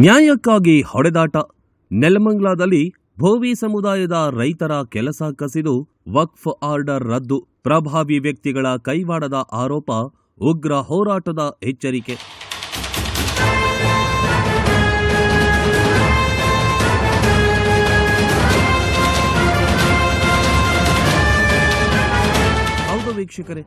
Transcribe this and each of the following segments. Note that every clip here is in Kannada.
ನ್ಯಾಯಕ್ಕಾಗಿ ಹೊಡೆದಾಟ. ನೆಲಮಂಗ್ಲಾದಲ್ಲಿ ಭೋವಿ ಸಮುದಾಯದ ರೈತರ ಕೆಲಸ ಕಸಿದು ವಕ್ಫ್ ಆರ್ಡರ್ ರದ್ದು. ಪ್ರಭಾವಿ ವ್ಯಕ್ತಿಗಳ ಕೈವಾಡದ ಆರೋಪ, ಉಗ್ರ ಹೋರಾಟದ ಎಚ್ಚರಿಕೆ. ವೀಕ್ಷಕರೇ,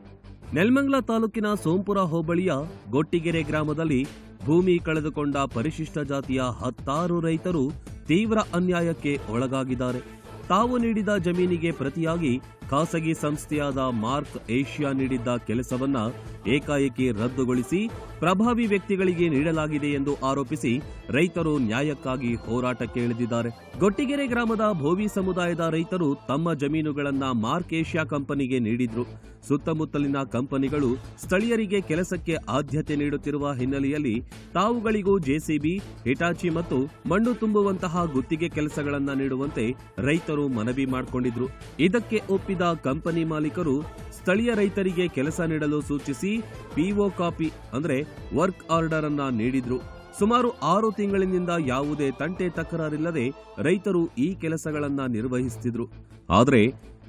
ನೆಲಮಂಗಲ ತಾಲೂಕಿನ ಸೋಂಪುರ ಹೋಬಳಿಯ ಗೊಟ್ಟಿಗೆರೆ ಗ್ರಾಮದಲ್ಲಿ ಭೂಮಿ ಕಳೆದುಕೊಂಡ ಪರಿಶಿಷ್ಟ ಜಾತಿಯ ಹತ್ತಾರು ರೈತರು ತೀವ್ರ ಅನ್ಯಾಯಕ್ಕೆ ಒಳಗಾಗಿದ್ದಾರೆ. ತಾವು ನೀಡಿದ ಜಮೀನಿಗೆ ಪ್ರತಿಯಾಗಿ ಖಾಸಗಿ ಸಂಸ್ಥೆಯಾದ ಮಾರ್ಕ್ ಏಷ್ಯಾ ನೀಡಿದ್ದ ಕೆಲಸವನ್ನ ಏಕಾಏಕಿ ರದ್ದುಗೊಳಿಸಿ ಪ್ರಭಾವಿ ವ್ಯಕ್ತಿಗಳಿಗೆ ನೀಡಲಾಗಿದೆ ಎಂದು ಆರೋಪಿಸಿ ರೈತರು ನ್ಯಾಯಕ್ಕಾಗಿ ಹೋರಾಟಕ್ಕೆ ಇಳಿದಿದ್ದಾರೆ. ಗೊಟ್ಟಿಗೆರೆ ಗ್ರಾಮದ ಭೋವಿ ಸಮುದಾಯದ ರೈತರು ತಮ್ಮ ಜಮೀನುಗಳನ್ನ ಮಾರ್ಕ್ ಏಷ್ಯಾ ಕಂಪನಿಗೆ ನೀಡಿದ್ರು. ಸುತ್ತಮುತ್ತಲಿನ ಕಂಪನಿಗಳು ಸ್ಥಳೀಯರಿಗೆ ಕೆಲಸಕ್ಕೆ ಆದ್ಯತೆ ನೀಡುತ್ತಿರುವ ಹಿನ್ನೆಲೆಯಲ್ಲಿ ತಾವುಗಳಿಗೂ ಜೆಸಿಬಿ, ಹಿಟಾಚಿ ಮತ್ತು ಮಣ್ಣು ತುಂಬುವಂತಹ ಗುತ್ತಿಗೆ ಕೆಲಸಗಳನ್ನ ನೀಡುವಂತೆ ರೈತರು ಮನವಿ ಮಾಡಿಕೊಂಡಿದ್ರು. ಇದಕ್ಕೆ ಒಪ್ಪಿದ ಕಂಪನಿ ಮಾಲೀಕರು ಸ್ಥಳೀಯ ರೈತರಿಗೆ ಕೆಲಸ ನೀಡಲು ಸೂಚಿಸಿ ಪಿಒ ಕಾಪಿ ಅಂದ್ರೆ ವರ್ಕ್ ಆರ್ಡರ್ ಅನ್ನ ನೀಡಿದ್ರು. ಸುಮಾರು ಆರು ತಿಂಗಳಿನಿಂದ ಯಾವುದೇ ತಂಟೆ ತಕರಾರಿಲ್ಲದೆ ರೈತರು ಈ ಕೆಲಸಗಳನ್ನ ನಿರ್ವಹಿಸುತ್ತಿದ್ರು ಆದರೆ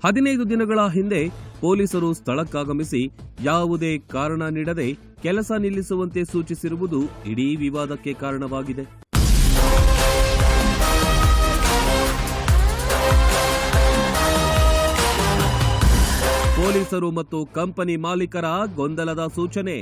ಹದಿನೈದು ದಿನಗಳ ಹಿಂದೆ ಪೊಲೀಸರು ಸ್ಥಳಕ್ಕಾಗಮಿಸಿ ಯಾವುದೇ ಕಾರಣ ನೀಡದೆ ಕೆಲಸ ನಿಲ್ಲಿಸುವಂತೆ ಸೂಚಿಸಿರುವುದು ಇಡೀ ವಿವಾದಕ್ಕೆ ಕಾರಣವಾಗಿದೆ. ಪೊಲೀಸರು ಮತ್ತು ಕಂಪನಿ ಮಾಲೀಕರ ಗೊಂದಲದ ಸೂಚನೆ.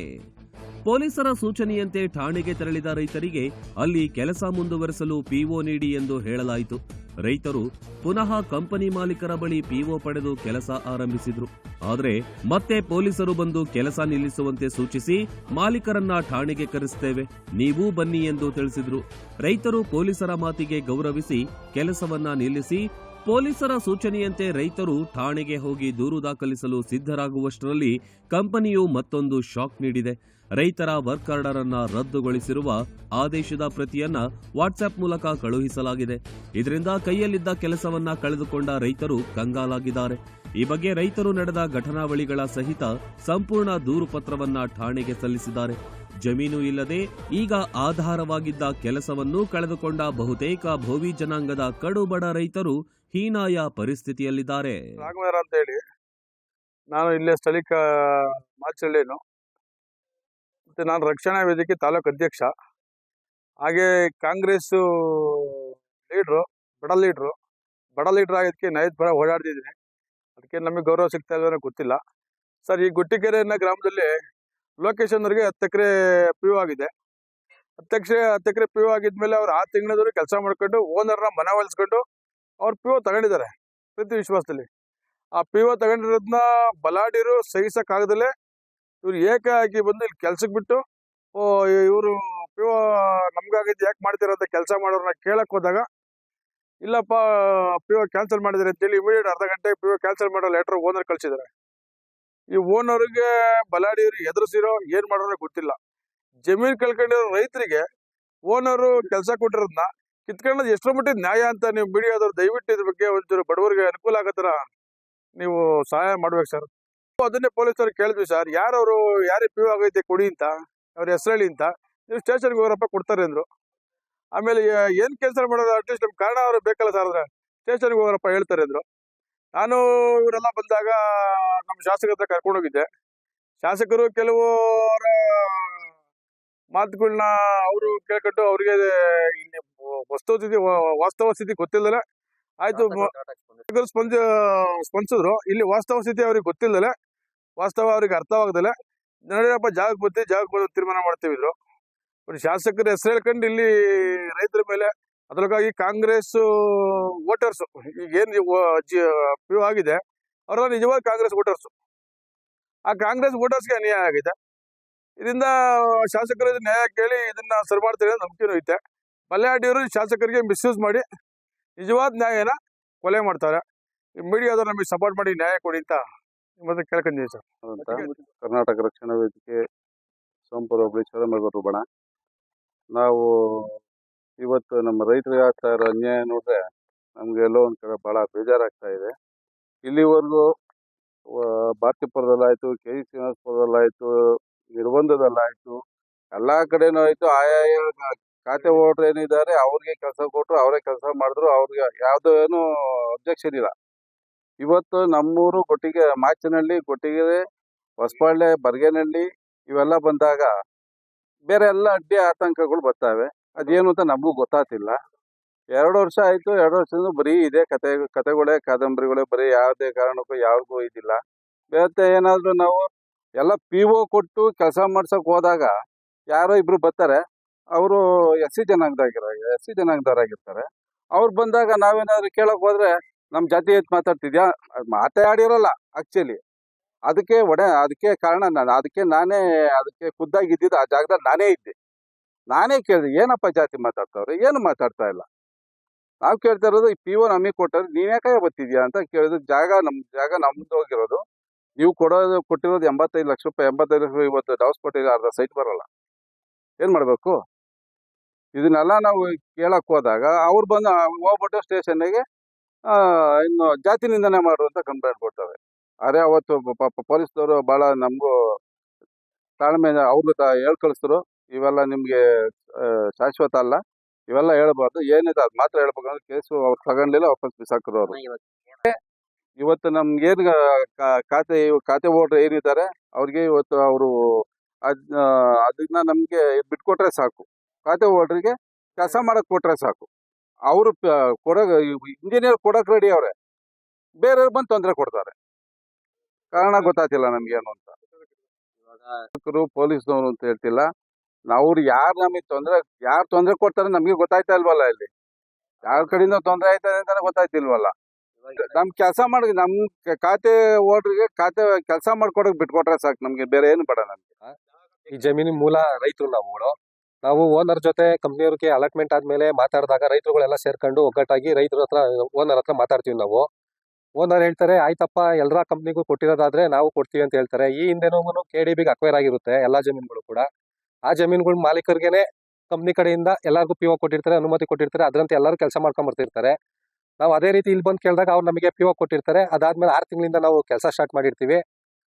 ಪೊಲೀಸರ ಸೂಚನೆಯಂತೆ ಠಾಣೆಗೆ ತೆರಳಿದ ರೈತರಿಗೆ ಅಲ್ಲಿ ಕೆಲಸ ಮುಂದುವರೆಸಲು ಪಿಒ ನೀಡಿ ಎಂದು ಹೇಳಲಾಯಿತು. ರೈತರು ಪುನಃ ಕಂಪನಿ ಮಾಲೀಕರ ಬಳಿ ಪಿಒ ಪಡೆದು ಕೆಲಸ ಆರಂಭಿಸಿದ್ರು. ಆದರೆ ಮತ್ತೆ ಪೊಲೀಸರು ಬಂದು ಕೆಲಸ ನಿಲ್ಲಿಸುವಂತೆ ಸೂಚಿಸಿ ಮಾಲೀಕರನ್ನ ಠಾಣೆಗೆ ಕರೆಸ್ತೇವೆ. ನೀವೂ ಬನ್ನಿ ಎಂದು ತಿಳಿಸಿದ್ರು. ರೈತರು ಪೊಲೀಸರ ಮಾತಿಗೆ ಗೌರವಿಸಿ ಕೆಲಸವನ್ನ ನಿಲ್ಲಿಸಿ ಪೊಲೀಸರ ಸೂಚನೆಯಂತೆ ರೈತರು ಠಾಣೆಗೆ ಹೋಗಿ ದೂರು ದಾಖಲಿಸಲು ಸಿದ್ಧರಾಗುವಷ್ಟರಲ್ಲಿ ಕಂಪನಿಯು ಮತ್ತೊಂದು ಶಾಕ್ ನೀಡಿದೆ. ರೈತರ ವರ್ಕ್ ಆರ್ಡರ್ ಅನ್ನ ರದ್ದುಗೊಳಿಸಿರುವ ಆದೇಶದ ಪ್ರತಿಯನ್ನ ವಾಟ್ಸ್ಆಪ್ ಮೂಲಕ ಕಳುಹಿಸಲಾಗಿದೆ. ಇದರಿಂದ ಕೈಯಲ್ಲಿದ್ದ ಕೆಲಸವನ್ನ ಕಳೆದುಕೊಂಡ ರೈತರು ಕಂಗಾಲಾಗಿದ್ದಾರೆ. ಈ ಬಗ್ಗೆ ರೈತರು ನಡೆದ ಘಟನಾವಳಿಗಳ ಸಹಿತ ಸಂಪೂರ್ಣ ದೂರು ಪತ್ರವನ್ನ ಠಾಣೆಗೆ ಸಲ್ಲಿಸಿದ್ದಾರೆ. ಜಮೀನು ಇಲ್ಲದೆ ಈಗ ಆಧಾರವಾಗಿದ್ದ ಕೆಲಸವನ್ನು ಕಳೆದುಕೊಂಡ ಬಹುತೇಕ ಭೋವಿ ಜನಾಂಗದ ಕಡುಬಡ ರೈತರು ಹೀನಾಯ ಪರಿಸ್ಥಿತಿಯಲ್ಲಿದ್ದಾರೆ. ರಾಘವೇಂದ್ರ ಅಂತ ಹೇಳಿ ನಾನು ಇಲ್ಲೇ ಸ್ಥಳೀಕ ಮಾಚಳ್ಳಿನು. ಮತ್ತು ನಾನು ರಕ್ಷಣಾ ವೇದಿಕೆ ತಾಲೂಕು ಅಧ್ಯಕ್ಷ. ಹಾಗೆ ಕಾಂಗ್ರೆಸ್ ಲೀಡ್ರು, ಬಡ ಲೀಡ್ರು. ಬಡ ಲೀಡ್ರ್ ಆಗಿದ್ದಕ್ಕೆ ನೈದ್ ಪರ ಓಡಾಡ್ತಿದ್ದೀನಿ. ಅದಕ್ಕೆ ನಮಗೆ ಗೌರವ ಸಿಗ್ತಾ ಇಲ್ಲ ಗೊತ್ತಿಲ್ಲ. ಸರ್, ಈ ಗುಟ್ಟಿಕೆರೆ ಅನ್ನೋ ಗ್ರಾಮದಲ್ಲಿ ಲೊಕೇಶನ್ ಅವ್ರಿಗೆ ಹತ್ತು ಎಕರೆ ಪಿ ಯು ಆಗಿದೆ. ಹತ್ತು ಎಕರೆ ಹತ್ತು ಎಕರೆ ಪಿ ಯು ಆಗಿದ್ಮೇಲೆ ಅವ್ರು ಆ ತಿಂಗಳದವರು ಕೆಲಸ ಮಾಡ್ಕೊಂಡು ಓನರ್ನ ಮನವೊಲಿಸ್ಕೊಂಡು ಅವ್ರು ಪಿ ಯು ತಗೊಂಡಿದ್ದಾರೆ, ಪ್ರತಿ ವಿಶ್ವಾಸದಲ್ಲಿ. ಆ ಪಿ ಯು ತಗೊಂಡಿರೋದನ್ನ ಬಲಾಢ್ಯರು ಸಹಿಸೋಕ್ಕಾಗದಲ್ಲೇ. ಇವ್ರು ಏಕಾಏಕಿ ಬಂದು ಇಲ್ಲಿ ಕೆಲ್ಸಕ್ಕೆ ಬಿಟ್ಟು, ಓ, ಇವರು ಪಿ ಯು ನಮ್ಗಾಗಿದ್ದು ಯಾಕೆ ಮಾಡ್ತೀರಂತ ಕೆಲಸ ಮಾಡೋರನ್ನ ಕೇಳಕ್ಕೆ ಹೋದಾಗ, ಇಲ್ಲಪ್ಪ ಪಿ ಯು ಕ್ಯಾನ್ಸಲ್ ಮಾಡಿದ್ದಾರೆ ಅಂತೇಳಿ ಇಮಿಡಿಯೇಟ್ ಅರ್ಧ ಗಂಟೆ ಪಿ ಯು ಕ್ಯಾನ್ಸಲ್ ಮಾಡೋ ಲೆಟ್ರ್ ಓನರ್ ಕಳ್ಸಿದ್ದಾರೆ. ಈ ಓನರ್ಗೆ ಬಲಾಡಿಯವ್ರು ಎದುರಿಸಿರೋ ಏನ್ ಮಾಡೋರು ಗೊತ್ತಿಲ್ಲ. ಜಮೀನ್ ಕಳ್ಕೊಂಡಿರೋ ರೈತರಿಗೆ ಓನರು ಕೆಲಸ ಕೊಟ್ಟಿರೋದನ್ನ ಕಿತ್ಕೊಳ್ಳೋದು ಎಷ್ಟರ ಮಟ್ಟಿಗೆ ನ್ಯಾಯ ಅಂತ ನೀವು ಮೀಡಿಯಾದವ್ರು ದಯವಿಟ್ಟು ಇದ್ರ ಬಗ್ಗೆ ಒಂಚೂರು ಬಡವರಿಗೆ ಅನುಕೂಲ ಆಗೋ ಥರ ನೀವು ಸಹಾಯ ಮಾಡ್ಬೇಕು ಸರ್. ಅದನ್ನೇ ಪೊಲೀಸರು ಕೇಳಿದ್ವಿ ಸರ್. ಯಾರವರು ಯಾರೇ ಪಿ ಆಗೈತೆ ಕೊಡಿ ಅಂತ, ಅವ್ರ ಹೆಸರು ಅಂತ. ನೀವು ಸ್ಟೇಷನ್ಗೆ ಹೋಗ್ರಪ್ಪ ಕೊಡ್ತಾರೆ ಅಂದ್ರು. ಆಮೇಲೆ ಏನು ಏನ್ ಕೆಲಸ ಮಾಡೋದು? ಅಟ್ಲೀಸ್ಟ್ ನಮ್ ಕಾರಣ ಅವ್ರು ಬೇಕಲ್ಲ ಸರ್ ಅಂದ್ರೆ ಸ್ಟೇಷನ್ಗೆ ಹೋಗ್ರಪ್ಪ ಹೇಳ್ತಾರೆ ಅಂದ್ರು. ನಾನು ಇವರೆಲ್ಲ ಬಂದಾಗ ನಮ್ಮ ಶಾಸಕರ ಹತ್ರ ಕರ್ಕೊಂಡೋಗಿದ್ದೆ ಶಾಸಕರು ಕೆಲವು ಅವರ ಮಾತುಗಳನ್ನ ಅವರು ಕೇಳ್ಕೊಂಡು ಅವ್ರಿಗೆ ಇಲ್ಲಿ ವಸ್ತು ಸ್ಥಿತಿ ವಾಸ್ತವ ಸ್ಥಿತಿ ಗೊತ್ತಿಲ್ಲದೆ ಆಯ್ತು. ಸ್ಪಂದ ಸ್ಪಂದಿಸಿದ್ರು. ಇಲ್ಲಿ ವಾಸ್ತವ ಸ್ಥಿತಿ ಅವ್ರಿಗೆ ಗೊತ್ತಿಲ್ಲದೆ ವಾಸ್ತವ ಅವ್ರಿಗೆ ಅರ್ಥವಾಗದಲೆ ನಡೆಯಪ್ಪ ಜಾಗಕ್ಕೆ ಬತ್ತಿ ಜಾಗಕ್ಕೆ ಬಂದು ತೀರ್ಮಾನ ಮಾಡ್ತೀವಿ ಇದ್ರು ಬಟ್ ಶಾಸಕರ ಹೆಸರು ಹೇಳ್ಕೊಂಡು ಇಲ್ಲಿ ರೈತರ ಮೇಲೆ ಅದಕ್ಕಾಗಿ ಕಾಂಗ್ರೆಸ್ ವೋಟರ್ಸ್, ಈಗ ಏನ್ ಪಿ ಆಗಿದೆ ಅವರೆಲ್ಲ ನಿಜವಾದ ಕಾಂಗ್ರೆಸ್ ವೋಟರ್ಸ್. ಆ ಕಾಂಗ್ರೆಸ್ ವೋಟರ್ಸ್ಗೆ ಅನ್ಯಾಯ ಆಗಿದೆ. ಇದರಿಂದ ಶಾಸಕರ ನ್ಯಾಯ ಕೇಳಿ ಇದನ್ನ ಸರಿ ಮಾಡ್ತಾರೆ ಅಂತ ನಂಬಿಕೆನೂ ಐತೆ. ಬಲ್ಲಾಡಿಯವರು ಶಾಸಕರಿಗೆ ಮಿಸ್ಯೂಸ್ ಮಾಡಿ ನಿಜವಾದ ನ್ಯಾಯನ ಕೊಲೆ ಮಾಡ್ತಾರೆ. ಮೀಡಿಯಾದವ್ರು ನಮಗೆ ಸಪೋರ್ಟ್ ಮಾಡಿ ನ್ಯಾಯ ಕೊಡಿ ಅಂತ ಮತ್ತೆ ಕೇಳ್ಕೊಂತೀವಿ ಸರ್. ಕರ್ನಾಟಕ ರಕ್ಷಣಾ ವೇದಿಕೆ ಸೋಂಪುರ ಹೋಬಳಿ ಚಂದ್ರಮಗೌಡರು ಬಣ ನಾವು ಇವತ್ತು ನಮ್ಮ ರೈತರಿಗೆ ಆಗ್ತಾ ಇರೋ ಅನ್ಯಾಯ ನೋಡಿದ್ರೆ ನಮ್ಗೆ ಎಲ್ಲೋ ಒಂದ್ ಕಡೆ ಬಹಳ ಬೇಜಾರಾಗ್ತಾ ಇದೆ. ಇಲ್ಲಿವರೆಗೂ ಬಾತಿಪುರದಲ್ಲಾಯ್ತು ಕೆ. ಇ ಶ್ರೀನಿವಾಸಪುರದಲ್ಲಾಯ್ತು ನಿರ್ಬಂಧದಲ್ಲಾಯ್ತು, ಎಲ್ಲಾ ಕಡೆನೂ ಆಯ್ತು. ಆಯಾಯ ಖಾತೆ ಹೋಟ್ರ್ ಏನಿದ್ದಾರೆ ಅವ್ರಿಗೆ ಕೆಲಸ ಕೊಟ್ಟರು ಅವರೇ ಕೆಲಸ ಮಾಡಿದ್ರು, ಅವ್ರಿಗೆ ಯಾವ್ದು ಏನು ಅಬ್ಜೆಕ್ಷನ್ ಇಲ್ಲ. ಇವತ್ತು ನಮ್ಮೂರು ಕೊಟ್ಟಿಗೆ ಮಾಚಿನಹಳ್ಳಿ ಕೊಟ್ಟಿಗೆ ಹೊಸಪಾಳ್ಯ ಬರ್ಗೇನಹಳ್ಳಿ, ಇವೆಲ್ಲ ಬಂದಾಗ ಬೇರೆ ಎಲ್ಲ ಅಡ್ಡಿ ಆತಂಕಗಳು ಬರ್ತವೆ. ಅದೇನು ಅಂತ ನಮಗೂ ಗೊತ್ತಾಗ್ತಿಲ್ಲ. ಎರಡು ವರ್ಷ ಆಯಿತು, ಎರಡು ವರ್ಷದಿಂದ ಬರೀ ಇದೇ ಕತೆ, ಕತೆಗಳೇ, ಕಾದಂಬರಿಗಳೇ, ಬರೀ ಯಾವುದೇ ಕಾರಣಕ್ಕೂ ಯಾರಿಗೂ ಇದಿಲ್ಲ. ಮತ್ತೆ ಏನಾದರೂ ನಾವು ಎಲ್ಲ ಪಿ ಒ ಕೊಟ್ಟು ಕೆಲಸ ಮಾಡ್ಸೋಕೆ ಹೋದಾಗ ಯಾರೋ ಇಬ್ರು ಬರ್ತಾರೆ. ಅವರು ಎಸ್ ಸಿ ಜನಾಂಗದಾಗಿರೋ ಎಸ್ ಸಿ ಜನಾಂಗದವರಾಗಿರ್ತಾರೆ. ಅವ್ರು ಬಂದಾಗ ನಾವೇನಾದರೂ ಕೇಳೋಕೆ ಹೋದ್ರೆ ನಮ್ಮ ಜಾತಿ ಎತ್ ಮಾತಾಡ್ತಿದ್ಯಾ? ಮಾತಾಡಿರೋಲ್ಲ ಮಾತೇ ಆಡಿರಲ್ಲ ಆಕ್ಚುಲಿ ಅದಕ್ಕೆ ಒಡೆ ಅದಕ್ಕೆ ಕಾರಣ ನಾನು ಅದಕ್ಕೆ ನಾನೇ ಅದಕ್ಕೆ ಖುದ್ದಾಗಿದ್ದಿದ್ದು ಆ ಜಾಗದಲ್ಲಿ ನಾನೇ ಇದ್ದೆ. ನಾನೇ ಕೇಳಿದೆ, ಏನಪ್ಪ ಜಾತಿ ಮಾತಾಡ್ತಾವ್ರೆ ಏನು ಮಾತಾಡ್ತಾ ಇಲ್ಲ? ನಾವು ಕೇಳ್ತಾ ಇರೋದು ಈ ಪಿ ಒ ನಮಗೆ ಕೊಟ್ಟರೆ ನೀನ್ಯಾಕೆ ಬರ್ತಿದ್ಯಾ ಅಂತ ಕೇಳಿದ್ರು ಜಾಗ ನಮ್ಮ ಜಾಗ ನಮ್ದು ಹೋಗಿರೋದು. ನೀವು ಕೊಡೋದು, ಕೊಟ್ಟಿರೋದು ಎಂಬತ್ತೈದು ಲಕ್ಷ ರೂಪಾಯಿ, ಎಂಬತ್ತೈದು ಲಕ್ಷ ಇವತ್ತು ಡೌಸ್ ಕೊಟ್ಟಿರೋ ಅರ್ಧ ಸೈಟ್ ಬರೋಲ್ಲ. ಏನು ಮಾಡಬೇಕು? ಇದನ್ನೆಲ್ಲ ನಾವು ಕೇಳಕ್ಕೆ ಹೋದಾಗ ಅವ್ರು ಬಂದು ಹೋಗ್ಬಿಟ್ಟು ಸ್ಟೇಷನ್ಗೆ ಇನ್ನು ಜಾತಿ ನಿಂದನೆ ಮಾಡು ಅಂತ ಕಂಪ್ಲೇಂಟ್ ಕೊಡ್ತಾರೆ. ಅರೆ ಅವತ್ತು ಪಾಪ ಪೊಲೀಸ್ನವರು ಭಾಳ ನಮಗೂ ತಾಳ್ಮೆ ಅವರು ಹೇಳ್ ಇವೆಲ್ಲ ನಿಮ್ಗೆ ಶಾಶ್ವತ ಅಲ್ಲ. ಇವೆಲ್ಲ ಹೇಳ್ಬಾರ್ದು. ಏನಿದೆ ಅದು ಮಾತ್ರ ಹೇಳ್ಬೇಕಂದ್ರೆ ಕೇಸು ಅವ್ರು ತಗೊಂಡಿಲ್ಲ ವಾಪಸ್ ಬಿಸಾಕ್ರು ಅವರು ಇವತ್ತು ನಮ್ಗೇನು ಖಾತೆ ಖಾತೆ ಹೋಲ್ಡರ್ ಏನಿದ್ದಾರೆ ಅವ್ರಿಗೆ ಇವತ್ತು ಅವರು ಅದ್ ಅದನ್ನ ನಮ್ಗೆ ಬಿಟ್ಕೊಟ್ರೆ ಸಾಕು. ಖಾತೆ ಓಡ್ರಿಗೆ ಕೆಲಸ ಮಾಡಕ್ ಕೊಟ್ರೆ ಸಾಕು. ಅವರು ಕೊಡಕ್ ಇಂಜಿನಿಯರ್ ಕೊಡಕ್ ರೆಡಿ ಅವ್ರೆ. ಬೇರೆಯವ್ರು ಬಂದು ತೊಂದರೆ ಕೊಡ್ತಾರೆ. ಕಾರಣ ಗೊತ್ತಾಗ್ತಿಲ್ಲ ನಮ್ಗೆ ಏನು ಅಂತ. ಪೊಲೀಸ್ನವರು ಅಂತ ಹೇಳ್ತಿಲ್ಲ. ಅವ್ರು ಯಾರು ನಮಗೆ ತೊಂದರೆ ಯಾರು ತೊಂದರೆ ಕೊಡ್ತಾರೆ ನಮಗೆ ಗೊತ್ತಾಯ್ತಾ ಇಲ್ವಲ್ಲ ಇಲ್ಲಿ? ಯಾರ ಕಡೆಯಿಂದ ತೊಂದರೆ ಆಯ್ತದೆ ಅಂತಾನೆ ಗೊತ್ತಾಯ್ತಿಲ್ವಲ್ಲ? ನಮ್ ಕೆಲಸ ಮಾಡ ನಮ್ ಖಾತೆ ಓಡ್ರಿಗೆ ಖಾತೆ ಕೆಲಸ ಮಾಡ್ಕೊಡಕ್ ಬಿಟ್ಕೊಟ್ರೆ ಸಾಕು ನಮ್ಗೆ ಬೇರೆ ಏನು ಬೇಡ ನಮ್ಗೆ. ಈ ಜಮೀನಿನ ಮೂಲ ರೈತರು ನಾವುಗಳು ನಾವು ಓನರ್ ಜೊತೆ ಕಂಪ್ನಿಯವ್ರಿಗೆ ಅಲಾಟ್ಮೆಂಟ್ ಆದ್ಮೇಲೆ ಮಾತಾಡಿದಾಗ ರೈತರುಗಳೆಲ್ಲ ಸೇರ್ಕೊಂಡು ಒಗ್ಗಟ್ಟಾಗಿ ರೈತರ ಹತ್ರ ಓನರ್ ಹತ್ರ ಮಾತಾಡ್ತೀವಿ ನಾವು. ಓನರ್ ಹೇಳ್ತಾರೆ ಆಯ್ತಪ್ಪ ಎಲ್ಲರ ಕಂಪ್ನಿಗೂ ಕೊಟ್ಟಿರೋದಾದ್ರೆ ನಾವು ಕೊಡ್ತೀವಿ ಅಂತ ಹೇಳ್ತಾರೆ. ಈ ಹಿಂದೆನೂ ಕೆ ಡಿ ಬಿಗೆ ಅಕ್ವೈರ್ ಆಗಿರುತ್ತೆ ಎಲ್ಲಾ ಜಮೀನುಗಳು ಕೂಡ. ಆ ಜಮೀನುಗಳ ಮಾಲೀಕರಿಗೆ ಕಂಪ್ನಿ ಕಡೆಯಿಂದ ಎಲ್ಲರಿಗೂ ಪಿ ಕೊಟ್ಟಿರ್ತಾರೆ, ಅನುಮತಿ ಕೊಟ್ಟಿರ್ತಾರೆ. ಅದರಂತೆ ಎಲ್ಲರೂ ಕೆಲಸ ಮಾಡ್ಕೊಂಡು ಬರ್ತಿರ್ತಾರೆ. ನಾವು ಅದೇ ರೀತಿ ಇಲ್ಲಿ ಬಂದು ಕೇಳಿದಾಗ ಅವ್ರು ನಮಗೆ ಪಿ ಕೊಟ್ಟಿರ್ತಾರೆ. ಅದಾದ್ಮೇಲೆ ಆರು ತಿಂಗಳಿಂದ ನಾವು ಕೆಲಸ ಸ್ಟಾರ್ಟ್ ಮಾಡಿರ್ತೀವಿ.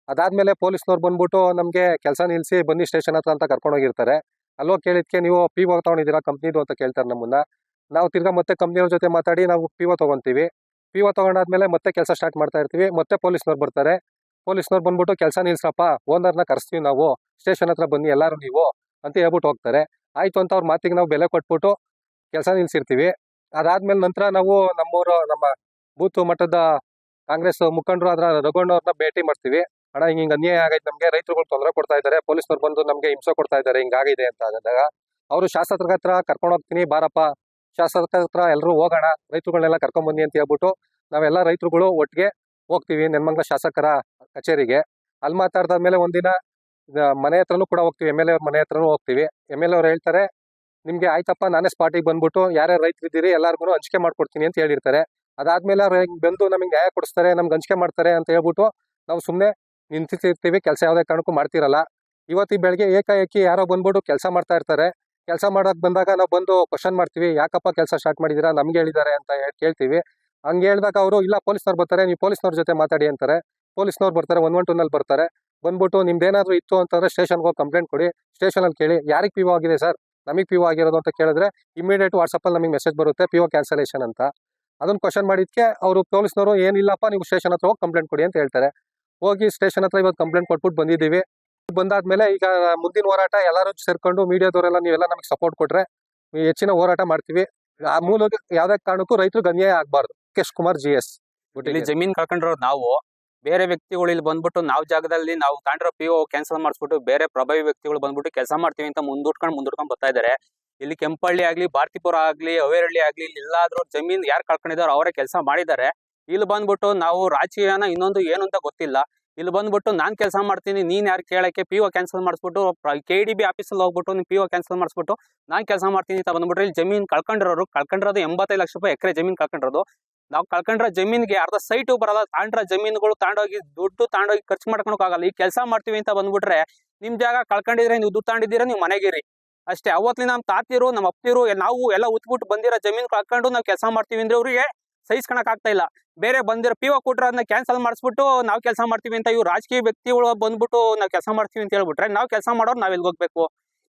ಅದಾದ್ಮೇಲೆ ಪೊಲೀಸ್ನವ್ರು ಬಂದ್ಬಿಟ್ಟು ನಮಗೆ ಕೆಲಸ ನಿಲ್ಲಿಸಿ ಬನ್ನಿ ಸ್ಟೇಷನ್ ಹತ್ರ ಅಂತ ಕರ್ಕೊಂಡು ಹೋಗಿರ್ತಾರೆ. ಅಲ್ಲೋ ಕೇಳಿದ್ಕೆ ನೀವು ಪಿ ಓ ತಗೊಂಡಿದ್ದೀರಾ ಕಂಪ್ನಿದು ಅಂತ ಕೇಳ್ತಾರೆ ನಮ್ಮನ್ನ. ನಾವು ತಿರ್ಗಾ ಮತ್ತೆ ಕಂಪ್ನಿಯವ್ರ ಜೊತೆ ಮಾತಾಡಿ ನಾವು ಪಿ ಓ ತಗೊಂತೀವಿ. ಪಿ ಓ ತೊಗೊಂಡಾದ್ಮೇಲೆ ಮತ್ತೆ ಕೆಲಸ ಸ್ಟಾರ್ಟ್ ಮಾಡ್ತಾ ಇರ್ತೀವಿ. ಮತ್ತೆ ಪೊಲೀಸ್ನವ್ರು ಬರ್ತಾರೆ. ಪೊಲೀಸ್ನವ್ರು ಬಂದ್ಬಿಟ್ಟು ಕೆಲಸ ನಿಲ್ಸಪ್ಪ, ಓನರ್ನ ಕರೆಸ್ತೀವಿ ನಾವು, ಸ್ಟೇಷನ್ ಹತ್ರ ಬನ್ನಿ, ಎಲ್ಲರೂ ನೀವು ಅಂತ ಹೇಳ್ಬಿಟ್ಟು ಹೋಗ್ತಾರೆ. ಆಯಿತು ಅಂತ ಅವ್ರ ಮಾತಿಗೆ ನಾವು ಬೆಲೆ ಕೊಟ್ಬಿಟ್ಟು ಕೆಲಸ ನಿಲ್ಸಿರ್ತೀವಿ. ಅದಾದ್ಮೇಲೆ ನಂತರ ನಾವು ನಮ್ಮೂರು, ನಮ್ಮ ಬೂತು ಮಟ್ಟದ ಕಾಂಗ್ರೆಸ್ ಮುಖಂಡರು ಅದರ ರಘುಣ್ಣವ್ರನ್ನ ಭೇಟಿ ಮಾಡ್ತೀವಿ. ಅಣ್ಣ, ಹಿಂಗೆ ಹಿಂಗ್ ಅನ್ಯಾಯ ಆಗೈತೆ, ನಮಗೆ ರೈತರುಗಳು ತೊಂದರೆ ಕೊಡ್ತಾ ಇದ್ದಾರೆ ಪೊಲೀಸ್ನವ್ರು ಬಂದು ನಮಗೆ ಹಿಂಸೆ ಕೊಡ್ತಾ ಇದ್ದಾರೆ ಹಿಂಗಾಗಿದೆ ಅಂತ ಆದಾಗ ಅವರು ಶಾಸಕರ ಹತ್ರ ಕರ್ಕೊಂಡು ಹೋಗ್ತೀನಿ, ಬಾರಪ್ಪ, ಶಾಸಕರ ಹತ್ರ ಎಲ್ಲರೂ ಹೋಗೋಣ ರೈತರುಗಳನ್ನೆಲ್ಲ ಕರ್ಕೊಂಡ್ ಬನ್ನಿ ಅಂತ ಹೇಳ್ಬಿಟ್ಟು ನಾವೆಲ್ಲ ರೈತರುಗಳು ಒಟ್ಟಿಗೆ ಹೋಗ್ತೀವಿ, ನೆನ್ಮಂಗ್ಲ ಶಾಸಕರ ಕಚೇರಿಗೆ. ಅಲ್ಲಿ ಮಾತಾಡ್ದಾದ್ಮೇಲೆ ಒಂದಿನ ಮನೆ ಹತ್ರನೂ ಕೂಡ ಹೋಗ್ತೀವಿ. ಎಂ ಎಲ್ ಎ ಮನೆ ಹತ್ರನೂ ಹೋಗ್ತೀವಿ. ಎಂ ಎಲ್ ಎ ಹೇಳ್ತಾರೆ, ನಿಮಗೆ ಆಯ್ತಪ್ಪ, ನಾನೇ ಸ್ಪಾಟಿಗೆ ಬಂದ್ಬಿಟ್ಟು ಯಾರ್ಯಾರು ರೈತರು ಇದ್ದೀರಿ ಎಲ್ಲಾರ್ಗು ಹಂಚಿಕೆ ಮಾಡ್ಕೊಡ್ತೀನಿ ಅಂತ ಹೇಳಿರ್ತಾರೆ. ಅದಾದ್ಮೇಲೆ ಅವ್ರು ಹೆಂಗ್ ಬಂದು ನಮಗೆ ನ್ಯಾಯ ಕೊಡಿಸ್ತಾರೆ, ನಮ್ಗೆ ಹಂಚಿಕೆ ಮಾಡ್ತಾರೆ ಅಂತ ಹೇಳ್ಬಿಟ್ಟು ನಾವು ಸುಮ್ಮನೆ ನಿಂತಿರ್ತೀವಿ. ಕೆಲಸ ಯಾವುದೇ ಕಾರಣಕ್ಕೂ ಮಾಡ್ತಿರಲ್ಲ. ಇವತ್ತಿ ಬೆಳಗ್ಗೆ ಏಕಾಏಕಿ ಯಾರೋ ಬಂದ್ಬಿಟ್ಟು ಕೆಲಸ ಮಾಡ್ತಾ ಇರ್ತಾರೆ. ಕೆಲಸ ಮಾಡೋಕೆ ಬಂದಾಗ ನಾವು ಬಂದು ಕ್ವಶನ್ ಮಾಡ್ತೀವಿ. ಯಾಕಪ್ಪ ಕೆಲಸ ಸ್ಟಾರ್ಟ್ ಮಾಡಿದ್ದೀರಾ ನಮ್ಗೆ ಹೇಳಿದ್ದಾರೆ ಅಂತ ಕೇಳ್ತೀವಿ. ಹಂಗೆ ಹೇಳಿದಾಗ ಅವರು, ಇಲ್ಲ, ಪೊಲೀಸ್ನವ್ರು ಬರ್ತಾರೆ. ನೀವು ಪೊಲೀಸ್ನವ್ರ ಜೊತೆ ಮಾತಾಡಿ ಅಂತಾರೆ. ಪೊಲೀಸ್ನವ್ರು ಬರ್ತಾರೆ ಒನ್ ಒನ್ ಟೂನಲ್ಲಿ ಬರ್ತಾರೆ. ಬಂದ್ಬಿಟ್ಟು ನಿಮ್ದೇನಾದರೂ ಇತ್ತು ಅಂತಂದ್ರೆ ಸ್ಟೇಷನ್ಗೆ ಹೋಗಿ ಕಂಪ್ಲೇಂಟ್ ಕೊಡಿ. ಸ್ಟೇಷನಲ್ಲಿ ಕೇಳಿ, ಯಾರಿಗೆ ಪಿ ಆಗಿದೆ ಸರ್ ನಮಗೆ ಪಿ ಆಗಿರೋದು ಅಂತ ಕೇಳಿದ್ರೆ ಇಮಿಡಿಯೇಟ್ ವಾಟ್ಸಪ್ಪಲ್ಲಿ ನಮಗೆ ಮೆಸೇಜ್ ಬರುತ್ತೆ ಪಿ ಒ ಕ್ಯಾನ್ಸಲೇಷನ್ ಅಂತ. ಅದನ್ನ ಕ್ವಶನ್ ಮಾಡಿದ್ದಕ್ಕೆ ಅವರು ಪೊಲೀಸ್ನವರು, ಏನಿಲ್ಲಪ್ಪ, ನೀವು ಸ್ಟೇಷನ್ ಹತ್ರ ಹೋಗಿ ಕಂಪ್ಲೇಂಟ್ ಕೊಡಿ ಅಂತ ಹೇಳ್ತಾರೆ. ಹೋಗಿ ಸ್ಟೇಷನ್ ಹತ್ರ ಇವತ್ತು ಕಂಪ್ಲೇಂಟ್ ಕೊಟ್ಬಿಟ್ಟು ಬಂದಿದ್ದೀವಿ. ಬಂದಾದ್ಮೇಲೆ ಈಗ ಮುಂದಿನ ಹೋರಾಟ ಎಲ್ಲರೂ ಸೇರ್ಕೊಂಡು ಮೀಡಿಯಾದವರೆಲ್ಲ ನೀವೆಲ್ಲ ನಮಗೆ ಸಪೋರ್ಟ್ ಕೊಟ್ಟರೆ ಹೆಚ್ಚಿನ ಹೋರಾಟ ಮಾಡ್ತೀವಿ. ಆ ಮೂಲಕ ಯಾವುದೇ ಕಾರಣಕ್ಕೂ ರೈತರು ಗನ್ಯಾಯ ಆಗಬಾರ್ದು. Kesh Kumar G S. ಜಮೀನ್ ಕಳ್ಕೊಂಡಿರೋದು ನಾವು. ಬೇರೆ ವ್ಯಕ್ತಿಗಳು ಇಲ್ಲಿ ಬಂದ್ಬಿಟ್ಟು ನಾವು ಜಾಗದಲ್ಲಿ ನಾವು ತಾಂಡಿರೋ ಪಿ ಒ ಕ್ಯಾನ್ಸಲ್ ಮಾಡಿಸ್ಬಿಟ್ಟು ಬೇರೆ ಪ್ರಭಾವಿ ವ್ಯಕ್ತಿಗಳು ಬಂದ್ಬಿಟ್ಟು ಕೆಲಸ ಮಾಡ್ತೀವಿ ಅಂತ ಮುಂದೂಡ್ಕೊಂಡು ಮುಂದೂಡ್ಕೊಂಡು ಬರ್ತಾ ಇದಾರೆ. ಇಲ್ಲಿ ಕೆಂಪಳ್ಳಿ ಆಗ್ಲಿ, ಭಾರತೀಪುರ ಆಗ್ಲಿ ಅವೇರಳ್ಳಿ ಆಗ್ಲಿ ಇಲ್ಲಿ ಎಲ್ಲಾದ್ರೂ ಜಮೀನ್ ಯಾರು ಕಳ್ಕೊಂಡಿದಾರೋ ಅವರೇ ಕೆಲಸ ಮಾಡಿದ್ದಾರೆ. ಇಲ್ಲಿ ಬಂದ್ಬಿಟ್ಟು ನಾವು ರಾಜಕೀಯನ ಇನ್ನೊಂದು ಏನು ಅಂತ ಗೊತ್ತಿಲ್ಲ. ಇಲ್ಲಿ ಬಂದ್ಬಿಟ್ಟು ನಾನ್ ಕೆಲಸ ಮಾಡ್ತೀನಿ, ನೀನ್ ಯಾರು ಕೇಳಕ್ಕೆ? ಪಿ ಒ ಕ್ಯಾನ್ಸಲ್ ಮಾಡಿಸ್ಬಿಟ್ಟು ಕೆ ಡಿ ಬಿ ಆಫೀಸಲ್ಲಿ ಹೋಗ್ಬಿಟ್ಟು ನೀವು ಪಿ ಒ ಕ್ಯಾನ್ಸಲ್ ಮಾಡಿಸ್ಬಿಟ್ಟು ನಾನ್ ಕೆಲಸ ಮಾಡ್ತೀನಿ ಅಂತ ಬಂದ್ಬಿಟ್ರೆ ಇಲ್ಲಿ ಜಮೀನ್ ಕಳ್ಕೊಂಡಿರೋರು ಕಳ್ಕೊಂಡಿರೋದು ಎಂಬತ್ತೈದು ಲಕ್ಷ ರೂಪಾಯಿ ಎಕರೆ ಜಮೀನ್ ಕಳ್ಕೊಂಡಿರೋದು. ನಾವು ಕಳ್ಕೊಂಡ್ರ ಜಮೀನ್ಗೆ ಅರ್ಧ ಸೈಟು ಬರಲ್ಲ, ತಾಂಡ್ರ ಜಮೀನುಗಳು ತಾಂಡೋಗಿ ದುಡ್ಡು ತಾಂಡೋಗಿ ಖರ್ಚು ಮಾಡ್ಕೊಳಕ್ ಆಗಲ್ಲ. ಈಗ ಕೆಲಸ ಮಾಡ್ತೀವಿ ಅಂತ ಬಂದ್ಬಿಟ್ರೆ ನಿಮ್ ಜಾಗ ಕಳ್ಕೊಂಡಿದ್ರೆ ನೀವು ದುಡ್ಡು ತಾಂಡಿದ್ದೀರಾ, ನೀವು ಮನೆಗಿರಿ. ಅಷ್ಟೇ, ಅವತ್ತಿನ ನಮ್ಮ ತಾತಿರು, ನಮ್ಮ ಅಪ್ತಿರು ಎ- ನಾವು ಎಲ್ಲ ಉತ್ಬಿಟ್ಟು ಬಂದಿರೋ ಜಮೀನ್ ಕಳ್ಕೊಂಡು ನಾವು ಕೆಲಸ ಮಾಡ್ತೀವಿ ಅಂದ್ರೆ ಅವ್ರಿಗೆ ಸಹಿಸ್ಕೊಳಕ್ ಆಗ್ತಾ ಇಲ್ಲ. ಬೇರೆ ಬಂದಿರೋ ಪಿ ಒ ಕೊಟ್ರ ಅದನ್ನ ಕ್ಯಾನ್ಸಲ್ ಮಾಡಿಸ್ಬಿಟ್ಟು ನಾವು ಕೆಲಸ ಮಾಡ್ತೀವಿ ಅಂತ ಇವ್ರು ರಾಜಕೀಯ ವ್ಯಕ್ತಿಗಳು ಬಂದ್ಬಿಟ್ಟು ನಾವು ಕೆಲಸ ಮಾಡ್ತೀವಿ ಅಂತ ಹೇಳ್ಬಿಟ್ರೆ ನಾವು ಕೆಲಸ ಮಾಡೋರು ನಾವ್ ಹೋಗ್ಬೇಕು?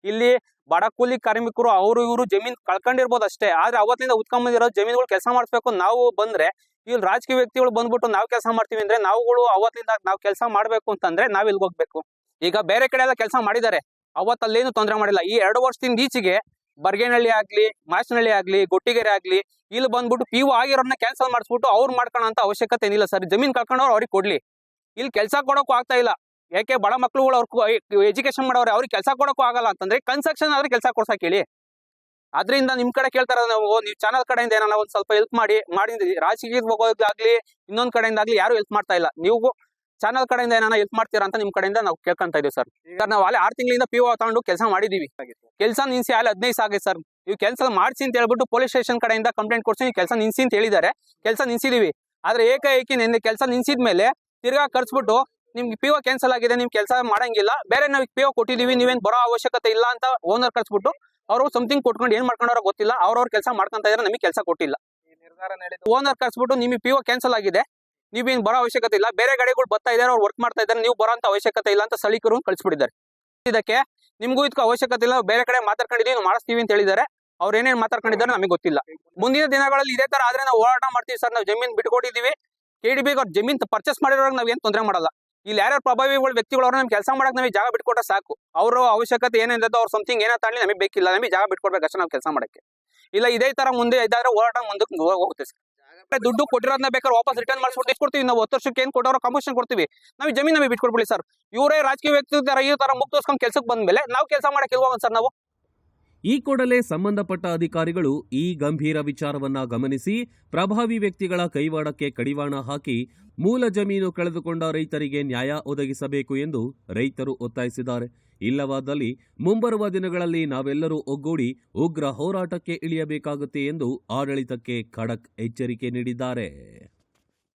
ಇಲ್ಲಿ ಬಡ ಕೂಲಿ ಕಾರ್ಮಿಕರು ಅವರು ಇವರು ಜಮೀನ್ ಕಳ್ಕೊಂಡಿರ್ಬೋದು ಅಷ್ಟೇ. ಆದ್ರೆ ಅವತ್ತಿಂದ ಉತ್ಕೊಂಬಂದಿರೋ ಜಮೀನುಗಳು ಕೆಲಸ ಮಾಡಿಸ್ಬೇಕು ನಾವು ಬಂದ್ರೆ ಇಲ್ಲಿ ರಾಜಕೀಯ ವ್ಯಕ್ತಿಗಳು ಬಂದ್ಬಿಟ್ಟು ನಾವು ಕೆಲಸ ಮಾಡ್ತೀವಿ ಅಂದ್ರೆ ನಾವುಗಳು ಅವತ್ತಿಂದ ನಾವು ಕೆಲಸ ಮಾಡ್ಬೇಕು ಅಂತಂದ್ರೆ ನಾವ್ ಇಲ್ಗ್ ಹೋಗ್ಬೇಕು. ಈಗ ಬೇರೆ ಕಡೆ ಎಲ್ಲ ಕೆಲಸ ಮಾಡಿದ್ದಾರೆ. ಅವತ್ತಲ್ಲೇನು ತೊಂದರೆ ಮಾಡಿಲ್ಲ. ಈ ಎರಡು ವರ್ಷದಿಂದ ಈಚೆಗೆ ಬರ್ಗೇನಹಳ್ಳಿ ಆಗ್ಲಿ ಮಾಸನಹಳ್ಳಿ ಆಗ್ಲಿ, ಗೊಟ್ಟಿಗೆರೆ ಆಗ್ಲಿ, ಇಲ್ಲಿ ಬಂದ್ಬಿಟ್ಟು ಪಿ ಯು ಆಗಿರೋನ್ನ ಕ್ಯಾನ್ಸಲ್ ಮಾಡಿಸ್ಬಿಟ್ಟು ಅವ್ರು ಮಾಡ್ಕೊಳ್ಳೋ ಅಂತ ಅವಶ್ಯಕತೆ ಏನಿಲ್ಲ ಸರ್. ಜಮೀನ್ ಕಳ್ಕೊಂಡವ್ರು ಅವ್ರಿಗೆ ಕೊಡ್ಲಿ. ಇಲ್ಲಿ ಕೆಲಸ ಕೊಡೋಕ್ಕೂ ಆಗ್ತಾ ಇಲ್ಲ. ಯಾಕೆ ಬಡ ಮಕ್ಳುಗಳು ಅವ್ರ ಎಜುಕೇಶನ್ ಮಾಡೋರೆ ಅವ್ರಿಗೆ ಕೆಲಸ ಕೊಡೋಕ್ಕೂ ಆಗಲ್ಲ ಅಂತಂದ್ರೆ ಕನ್ಸ್ಟ್ರಕ್ಷನ್ ಆದ್ರೆ ಕೆಲಸ ಕೊಡ್ಸಕ್ ಹೇಳಿ. ಅದರಿಂದ ನಿಮ್ ಕಡೆ ಕೇಳ್ತಾರ ನಾವು ನೀವು ಚಾನಲ್ ಕಡೆಯಿಂದ ಏನಾರ ಒಂದ್ ಸ್ವಲ್ಪ ಹೆಲ್ಪ್ ಮಾಡಿ ಮಾಡಿ ರಾಜಕೀಯ ಹೋಗೋದಾಗ್ಲಿ, ಇನ್ನೊಂದ್ ಕಡೆಯಿಂದ ಆಗ್ಲಿ ಯಾರು ಹೆಲ್ಪ್ ಮಾಡ್ತಾ ಇಲ್ಲ. ನೀವು ಚಾನಲ್ ಕಡೆಯಿಂದ ಏನಾರ ಹೆಲ್ಪ್ ಮಾಡ್ತೀರಾ ಅಂತ ನಿಮ್ ಕಡೆಯಿಂದ ನಾವು ಕೇಳ್ಕೊಂತ ಇದೀವಿ ಸರ್ ಈಗ ನಾವು ಅಲ್ಲಿ ಆರು ತಿಂಗಳಿಂದ ಪಿ ಓ ತಗೊಂಡು ಕೆಲಸ ಮಾಡಿದೀವಿ. ಕೆಲಸ ನಿನ್ಸಿ ಅಲ್ಲಿ ಹದಿನೈದು ಸಾಗಿದೆ ಸರ್ ನೀವು ಕೆಲಸ ಮಾಡಿಸಿ ಅಂತ ಹೇಳ್ಬಿಟ್ಟು ಪೊಲೀಸ್ ಸ್ಟೇಷನ್ ಕಡೆಯಿಂದ ಕಂಪ್ಲೇಂಟ್ ಕೊಡ್ಸಿ, ಕೆಲಸ ನಿನ್ಸಿ ಅಂತ ಹೇಳಿದ್ದಾರೆ. ಕೆಲಸ ನಿನ್ಸಿದೀವಿ ಆದ್ರೆ ಏಕಾಏಕಿ ನಿನ್ನೆ ಕೆಲಸ ನಿನ್ಸಿದ ಮೇಲೆ ತಿರ್ಗಾ ಕರ್ಸ್ಬಿಟ್ಟು ನಿಮ್ಗೆ ಪಿ ಒ ಕ್ಯಾನ್ಸಲ್ ಆಗಿದೆ ನಿಮ್ ಕೆಲಸ ಮಾಡಂಗಿಲ್ಲ ಬೇರೆ ನಾವು ಪಿ ಒ ಕೊಟ್ಟಿದೀವಿ ನೀವೇನ್ ಬರೋ ಅವಶ್ಯಕತೆ ಇಲ್ಲ ಅಂತ ಓನರ್ ಕರ್ಸ್ಬಿಟ್ಟು ಅವರು ಸಮಥಿಂಗ್ ಕೊಟ್ಕೊಂಡು ಏನ್ ಮಾಡ್ಕೊಂಡಾರೋ ಗೊತ್ತಿಲ್ಲ ಅವ್ರವ್ರ ಕೆಲಸ ಮಾಡ್ಕೊಂತ ಇದ್ರೆ ನಮಗೆ ಕೆಲಸ ಕೊಟ್ಟಿಲ್ಲ. ಓನರ್ ಕರ್ಸ್ಬಿಟ್ಟು ನಿಮಗೆ ಪಿ ಒ ಕ್ಯಾನ್ಸಲ್ ಆಗಿದೆ ನೀವೇನ್ ಬರೋ ಅವಶ್ಯಕತೆ ಇಲ್ಲ ಬೇರೆ ಗಾಡಿಗಳು ಬರ್ತಾ ಇದಾರೆ ಅವ್ರು ವರ್ಕ್ ಮಾಡ್ತಾ ಇದ್ದಾರೆ ನೀವು ಬರೋ ಅಂತ ಅವಶ್ಯಕತೆ ಇಲ್ಲ ಅಂತ ಸಳಿಕರು ಕಳಿಸ್ಬಿಟ್ಟಿದ್ದಾರೆ. ಇದಕ್ಕೆ ನಿಮ್ಗೂ ಇದಕ್ಕೂ ಅವಶ್ಯಕತೆ ಇಲ್ಲ ಬೇರೆ ಕಡೆ ಮಾತಾಡ್ಕೊಂಡಿದ್ದೀವಿ ಮಾಡಿಸ್ತೀವಿ ಅಂತ ಹೇಳಿದ್ದಾರೆ ಅವ್ರು ಏನೇನ್ ಮಾತಾಡ್ಕೊಂಡಿದ್ದಾರೆ ನಮಗೆ ಗೊತ್ತಿಲ್ಲ. ಮುಂದಿನ ದಿನಗಳಲ್ಲಿ ಇದೇ ತರ ಆದ್ರೆ ನಾವು ಹೋರಾಟ ಮಾಡ್ತೀವಿ ಸರ್ ನಾವು ಜಮೀನ್ ಬಿಟ್ಕೊಟ್ಟಿದೀವಿ ಕೆ ಡಿ ಅವ್ರ ಜಮೀನ್ ಪರ್ಚೇಸ್ ಮಾಡಿರೋ ನಾವ್ ಏನ್ ತೊಂದರೆ ಮಾಡಲ್ಲ. ಇಲ್ಲಿ ಯಾರ್ಯಾರು ಪ್ರಭಾವಿಗಳು ವ್ಯಕ್ತಿಗಳು ಅವ್ರು ನಮ್ಗೆ ಕೆಲಸ ಮಾಡಕ್ ನಮಗೆ ಜಾಗ ಬಿಟ್ಕೊಟ್ರೆ ಸಾಕು. ಅವ್ರ ಅವಶ್ಯಕತೆ ಏನಿದೆ ಅವ್ರು ಸಮಥಿಂಗ್ ಏನೋ ತಾಳಿ ನಮಗೆ ಬೇಕಿಲ್ಲ, ನಮಗೆ ಜಾಗ ಬಿಟ್ಕೊಡ್ಬೇಕು ಅಷ್ಟೇ ನಾವು ಕೆಲಸ ಮಾಡಕ್ಕೆ. ಇಲ್ಲ ಇದೇ ತರ ಮುಂದೆ ಇದಾದ್ರೆ ಹೋರಾಟ ಮುಂದಕ್ಕೆ ಹೋಗುತ್ತೆ ಸರ್. ದುಡ್ಡು ಕೊಟ್ಟಿರೋದನ್ನ ಬೇಕಾದ್ರೆ ವಾಪಸ್ ರಿಟರ್ನ್ ಮಾಡಿಸ್ಬಿಟ್ಟು ಎಷ್ಟು ಕೊಡ್ತೀವಿ ನಾವು ಹತ್ತು ವರ್ಷಕ್ಕೆ ಏನು ಕೊಟ್ಟೋರು ಕಮಿಷನ್ ಕೊಡ್ತೀವಿ. ನಾವು ಜಮೀನ್ ನಮಗೆ ಬಿಟ್ಕೊಡ್ಬಿಡಿ ಸರ್. ಇವರೇ ರಾಜಕೀಯ ವ್ಯಕ್ತಿ ತರ ಈ ತರ ಮುಕ್ತೋಸ್ಕೊಂಡು ಕೆಲ್ಸಕ್ಕೆ ಬಂದ್ಮೇಲೆ ನಾವು ಕೆಲಸ ಮಾಡಕ್ಕೆ ಹೋಗೋಣ ಸರ್ ನಾವು? ಈ ಕೂಡಲೇ ಸಂಬಂಧಪಟ್ಟ ಅಧಿಕಾರಿಗಳು ಈ ಗಂಭೀರ ವಿಚಾರವನ್ನ ಗಮನಿಸಿ ಪ್ರಭಾವಿ ವ್ಯಕ್ತಿಗಳ ಕೈವಾಡಕ್ಕೆ ಕಡಿವಾಣ ಹಾಕಿ ಮೂಲ ಜಮೀನು ಕಳೆದುಕೊಂಡ ರೈತರಿಗೆ ನ್ಯಾಯ ಒದಗಿಸಬೇಕು ಎಂದು ರೈತರು ಒತ್ತಾಯಿಸಿದ್ದಾರೆ. ಇಲ್ಲವಾದಲ್ಲಿ ಮುಂಬರುವ ದಿನಗಳಲ್ಲಿ ನಾವೆಲ್ಲರೂ ಒಗ್ಗೂಡಿ ಉಗ್ರ ಹೋರಾಟಕ್ಕೆ ಇಳಿಯಬೇಕಾಗುತ್ತೆ ಎಂದು ಆಡಳಿತಕ್ಕೆ ಖಡಕ್ ಎಚ್ಚರಿಕೆ ನೀಡಿದ್ದಾರೆ.